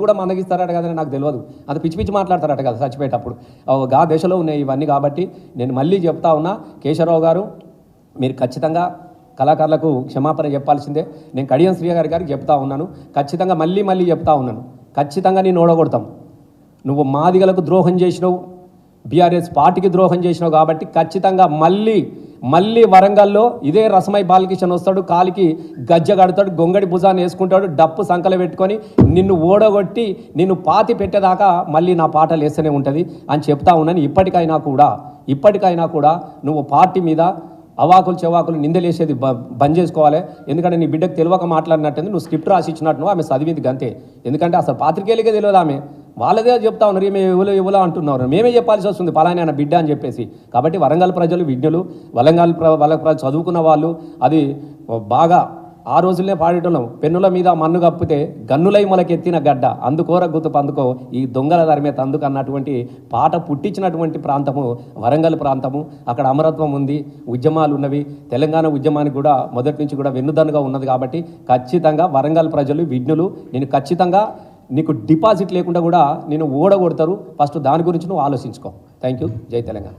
కూడా మందగిస్తారట కదా నాకు తెలియదు అంత పిచ్చి పిచ్చి మాట్లాడతారట కదా చచ్చిపోయేటప్పుడు. ఓ, గా దశలో ఉన్నాయి ఇవన్నీ కాబట్టి నేను మళ్ళీ చెప్తా ఉన్నా కేశవరావు గారు మీరు ఖచ్చితంగా కళాకారులకు క్షమాపణ చెప్పాల్సిందే. నేను కడియం శ్రీ గారి గారికి చెప్తా ఉన్నాను. ఖచ్చితంగా మళ్ళీ మళ్ళీ చెప్తా ఉన్నాను. ఖచ్చితంగా నేను ఓడగొడతాం. నువ్వు మాదిగలకు ద్రోహం చేసినావు. బీఆర్ఎస్ పార్టీకి ద్రోహం చేసినావు కాబట్టి ఖచ్చితంగా మళ్ళీ మళ్ళీ వరంగల్లో ఇదే రసమై బాలకిషన్ వస్తాడు కాలికి గజ్జ కడతాడు గొంగడి భుజాన్ని వేసుకుంటాడు డప్పు సంకల పెట్టుకొని నిన్ను ఓడగొట్టి నిన్ను పాతి పెట్టేదాకా మళ్ళీ నా పాటలు వేస్తూనే ఉంటుంది అని చెప్తా ఉన్నాను ఇప్పటికైనా కూడా. ఇప్పటికైనా కూడా నువ్వు పార్టీ మీద అవాకులు చెవాకులు నిందలేసేది బ బంద్ చేసుకోవాలి. ఎందుకంటే నీ బిడ్డకు తెలియక మాట్లాడినట్టుంది నువ్వు స్క్రిప్ట్ రాసి ఇచ్చినట్టు నువ్వు ఆమె చదివింది గంతే. ఎందుకంటే అసలు పాత్రికేయులకే తెలియదు ఆమె. వాళ్ళదే చెప్తా ఉన్నారు మేము ఇవ్వలే ఎవరో అంటున్నారు. మేమే చెప్పాల్సి వస్తుంది పలానా ఆయన బిడ్డ అని చెప్పేసి. కాబట్టి వరంగల్ ప్రజలు విజ్ఞులు వరంగల్ ప్ర ప్రజలు చదువుకున్న వాళ్ళు అది బాగా ఆ రోజులనే పాడేటోళ్ళం. పెన్నుల మీద మన్ను కప్పితే గన్నులై మొలకెత్తిన గడ్డ. అందుకోర గుర్తు పందుకో ఈ దొంగల ధర్మే తందుకు అన్నటువంటి పాట పుట్టించినటువంటి ప్రాంతము వరంగల్ ప్రాంతము. అక్కడ అమరత్వం ఉంది ఉద్యమాలు ఉన్నవి. తెలంగాణ ఉద్యమానికి కూడా మొదటి నుంచి కూడా వెన్నుదన్నుగా ఉన్నది కాబట్టి ఖచ్చితంగా వరంగల్ ప్రజలు విజ్ఞులు నేను ఖచ్చితంగా నీకు డిపాజిట్ లేకుండా కూడా నేను ఓడగొడతారు ఫస్ట్ దాని గురించి నువ్వు ఆలోచించుకో. థ్యాంక్ యూ జై తెలంగాణ.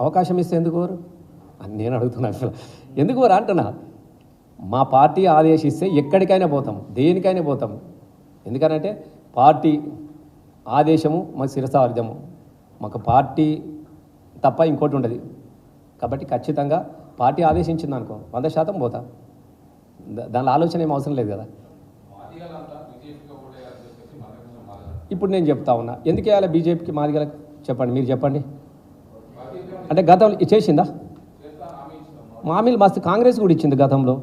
అవకాశం ఇస్తే ఎందుకు కోరు అని నేను అడుగుతున్నా అసలు. ఎందుకు కోరు అంటున్నా? మా పార్టీ ఆదేశిస్తే ఎక్కడికైనా పోతాం. దేనికైనా పోతాం. ఎందుకనంటే పార్టీ ఆదేశము మా శిరసార్థము మాకు పార్టీ తప్ప ఇంకోటి ఉండదు. కాబట్టి ఖచ్చితంగా పార్టీ ఆదేశించింది అనుకో వంద శాతం పోతా. దా- దానిలో ఆలోచన ఏం అవసరం లేదు కదా. ఇప్పుడు నేను చెప్తా ఉన్నా. ఎందుకు వేయాలి బీజేపీకి మాదిగల చెప్పండి మీరు చెప్పండి. అంటే గతంలో చేసిందా? హామీలు మస్తు కాంగ్రెస్ కూడా ఇచ్చింది గతంలో.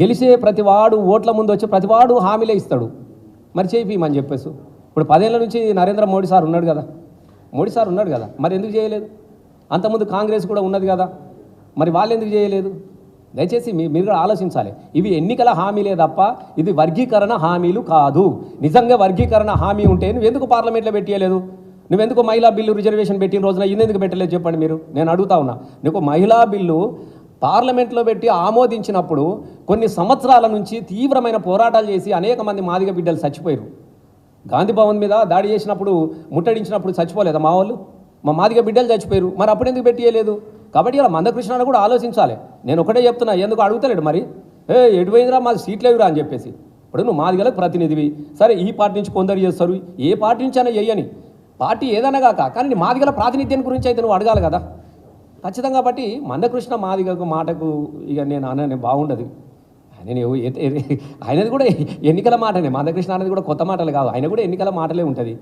గెలిచే ప్రతి వాడు ఓట్ల ముందు వచ్చి ప్రతి వాడు హామీలే ఇస్తాడు. మరి చేయిమని చెప్పేసి. ఇప్పుడు పదేళ్ళ నుంచి నరేంద్ర మోడీ సార్ ఉన్నాడు కదా. మోడీ సార్ ఉన్నాడు కదా. మరి ఎందుకు చేయలేదు? అంతకుముందు కాంగ్రెస్ కూడా ఉన్నది కదా. మరి వాళ్ళు ఎందుకు చేయలేదు? దయచేసి మీ మీరు కూడా ఆలోచించాలి. ఇవి ఎన్నికల హామీలే తప్ప ఇది వర్గీకరణ హామీలు కాదు. నిజంగా వర్గీకరణ హామీ ఉంటే నువ్వు ఎందుకు పార్లమెంట్లో పెట్టేయలేదు? నువ్వెందుకు మహిళా బిల్లు రిజర్వేషన్ పెట్టిన రోజున ఎందుకు పెట్టలేదు చెప్పండి మీరు? నేను అడుగుతా ఉన్నా. నీకు మహిళా బిల్లు పార్లమెంట్లో పెట్టి ఆమోదించినప్పుడు కొన్ని సంవత్సరాల నుంచి తీవ్రమైన పోరాటాలు చేసి అనేక మంది మాదిగ బిడ్డలు చచ్చిపోయారు గాంధీ భవన్ మీద దాడి చేసినప్పుడు ముట్టడించినప్పుడు చచ్చిపోలేదా మా వాళ్ళు? మా మాదిగ బిడ్డలు చచ్చిపోయారు మరి అప్పుడు ఎందుకు పెట్టియలేదు? కాబట్టి ఇలా మందకృష్ణ కూడా ఆలోచించాలి. నేను ఒకటే చెప్తున్నా ఎందుకు అడుగుతలేడు మరి? ఏ ఎటుపోయిందిరా మాది సీట్లు లేవురా అని చెప్పేసి. ఇప్పుడు నువ్వు మాదిగలకు ప్రతినిధివి. సరే ఈ పార్టీ నుంచి కొందరు చేస్తారు. ఏ పార్టీ నుంచి అయినా చెయ్యని పార్టీ ఏదైనా కాక కానీ మాది మాదిగల ప్రాతినిధ్యం గురించి అయితే నువ్వు అడగాలి కదా. ఖచ్చితంగా బట్టి మందకృష్ణ మాదిగకు మాటకు ఇక నేను అనని బాగుండదు. ఆయన ఆయనది కూడా ఎన్నికల మాటనే. మందకృష్ణ అనేది కూడా కొత్త మాటలు కాదు ఆయన కూడా ఎన్నికల మాటలే ఉంటుంది.